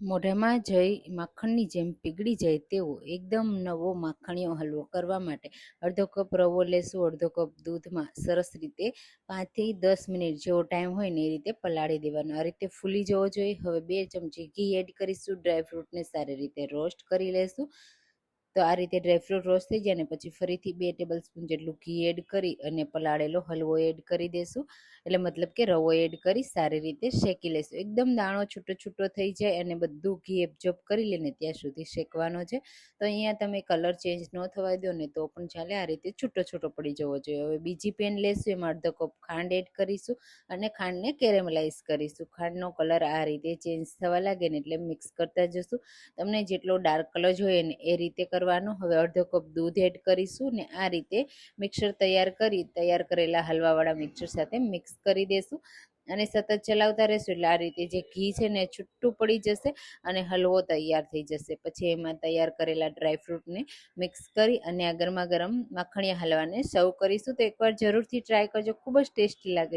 મોઢામાં જઈ માખણની જેમ પીગળી જાય તેવો એકદમ નવો માખણીયો હલવો કરવા માટે અડધો કપ રવો લેશું, અડધો કપ દૂધમાં સરસ રીતે પાંચથી દસ મિનિટ જેવો ટાઈમ હોય ને એ રીતે પલાળી દેવાનો. આ રીતે ફૂલી જવો જોઈએ. હવે બે ચમચી ઘી એડ કરીશું. ડ્રાયફ્રૂટને સારી રીતે રોસ્ટ કરી લેશું. તો આ રીતે ડ્રાયફ્રૂટ રોસ્ટ થઈ જાય ને પછી ફરીથી બે ટેબલ સ્પૂન જેટલું ઘી એડ કરી અને પલાળેલો હલવો એડ કરી દેશું. એટલે મતલબ કે રવો એડ કરી સારી રીતે શેકી લેશું. એકદમ દાણો છૂટો છૂટો થઈ જાય અને બધું ઘી એબ્ઝોર્બ કરી લે ત્યાં સુધી શેકવાનો છે. તો અહીંયા તમે કલર ચેન્જ ન થવા દો ને તો પણ ચાલે. આ રીતે છૂટો છૂટો પડી જવો જોઈએ. હવે બીજી પેન લેશું, એમાં અડધો કપ ખાંડ એડ કરીશું અને ખાંડને કેરેમલાઇઝ કરીશું. ખાંડનો કલર આ રીતે ચેન્જ થવા લાગે ને એટલે મિક્સ કરતા જશું. તમને જેટલો ડાર્ક કલર જોઈએ ને એ રીતે કરવાનો. હવે અડધો કપ દૂધ એડ કરીશું ને આ રીતે મિક્સર તૈયાર કરી, તૈયાર કરેલા હલવાવાળા મિક્સર સાથે મિક્સ કરી દેશું. અને સતત ચલાવતા રહેશું એટલે આ રીતે જે ઘી છે ને છૂટું પડી જશે અને હલવો તૈયાર થઈ જશે. પછી એમાં તૈયાર કરેલા ડ્રાયફ્રૂટને મિક્સ કરી અને આ ગરમા ગરમ માખણીયા હલવાને સર્વ કરીશું. તો એકવાર જરૂરથી ટ્રાય કરજો. ખૂબ જ ટેસ્ટી લાગે